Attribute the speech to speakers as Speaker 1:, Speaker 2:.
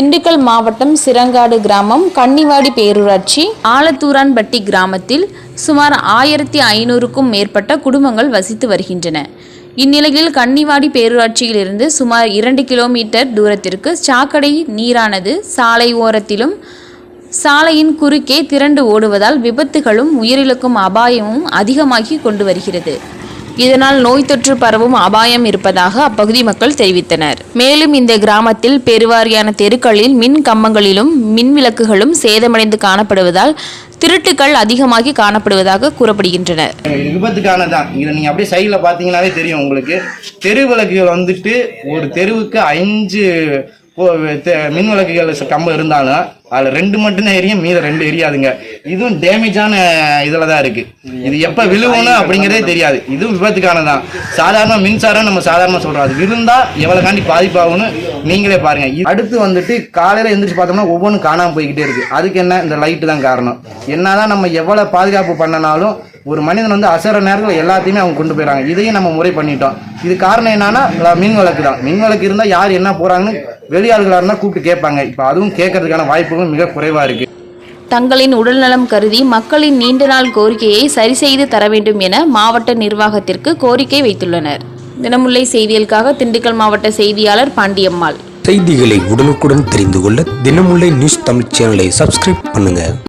Speaker 1: திண்டுக்கல் மாவட்டம் சிரங்காடு கிராமம் கன்னிவாடி பேரூராட்சி ஆலத்தூரான்பட்டி கிராமத்தில் சுமார் ஆயிரத்தி ஐநூறுக்கும் மேற்பட்ட குடும்பங்கள் வசித்து வருகின்றன. இந்நிலையில் கன்னிவாடி பேரூராட்சியிலிருந்து சுமார் இரண்டு கிலோமீட்டர் தூரத்திற்கு சாக்கடை நீரானது சாலை ஓரத்திலும் சாலையின் குறுக்கே திரண்டு ஓடுவதால் விபத்துகளும் உயிரிழக்கும் அபாயமும் அதிகமாகி கொண்டு வருகிறது. இதனால் நோய் தொற்று பரவும் அபாயம் இருப்பதாக அப்பகுதி மக்கள் தெரிவித்தனர். மேலும் இந்த கிராமத்தில் பெருவாரியான தெருக்களில் மின் கம்பங்களிலும் மின் விளக்குகளும் சேதமடைந்து காணப்படுவதால் திருட்டுக்கள் அதிகமாகி காணப்படுவதாக கூறப்படுகின்றனர்.
Speaker 2: விபத்துக்கானதான் இதை நீங்க அப்படியே சைடில் பார்த்தீங்கன்னாவே தெரியும் உங்களுக்கு. தெரு விளக்குகள் வந்துட்டு ஒரு தெருவுக்கு அஞ்சு மின் விளக்குகள் கம்பம் இருந்தாலும் அதில் ரெண்டு மட்டும்தான் எரியும் மீத ரெண்டு எரியாதுங்க. இதுவும் டேமேஜான இதில் தான் இருக்கு. இது எப்போ விழுவணும் அப்படிங்கிறதே தெரியாது. இதுவும் விபத்துக்கானதான் சாதாரண மின்சாரம் நம்ம சாதாரணமாக சொல்கிறோம் அது விழுந்தால் எவ்வளோ காண்டி பாதிப்பாகும்னு நீங்களே பாருங்கள் இது- அடுத்து வந்துட்டு காலையில் எந்திரிச்சு பார்த்தோம்னா ஒவ்வொன்றும் காணாமல் போய்கிட்டே இருக்குது அதுக்கு என்ன? இந்த லைட்டு தான் காரணம். என்னதான் நம்ம எவ்வளோ பாதுகாப்பு பண்ணனாலும் ஒரு மனிதன் வந்து அசர நேரத்தில் எல்லாத்தையுமே அவங்க கொண்டு போயிடறாங்க இதையும் நம்ம முறை பண்ணிட்டோம். இது காரணம் என்னன்னா மின் விளக்கு தான். மின் விளக்கு இருந்தால் யார் என்ன போறாங்கன்னு வெளியாள்களாக இருந்தால் கூப்பிட்டு கேட்பாங்க. இப்போ அதுவும் கேட்கறதுக்கான வாய்ப்புகளும் மிக குறைவாக இருக்கு.
Speaker 1: தங்களின் உடல்நலம் கருதி மக்களின் நீண்ட நாள் கோரிக்கையை சரி செய்து தர வேண்டும் என மாவட்ட நிர்வாகத்திற்கு கோரிக்கை வைத்துள்ளனர். தினமுல்லை செய்திகளுக்காக திண்டுக்கல் மாவட்ட செய்தியாளர் பாண்டியம்மாள்.
Speaker 3: செய்திகளை உடனுக்குடன் தெரிந்து கொள்ள தினமுல்லை நியூஸ் தமிழ் சேனலை சப்ஸ்கிரைப் பண்ணுங்க.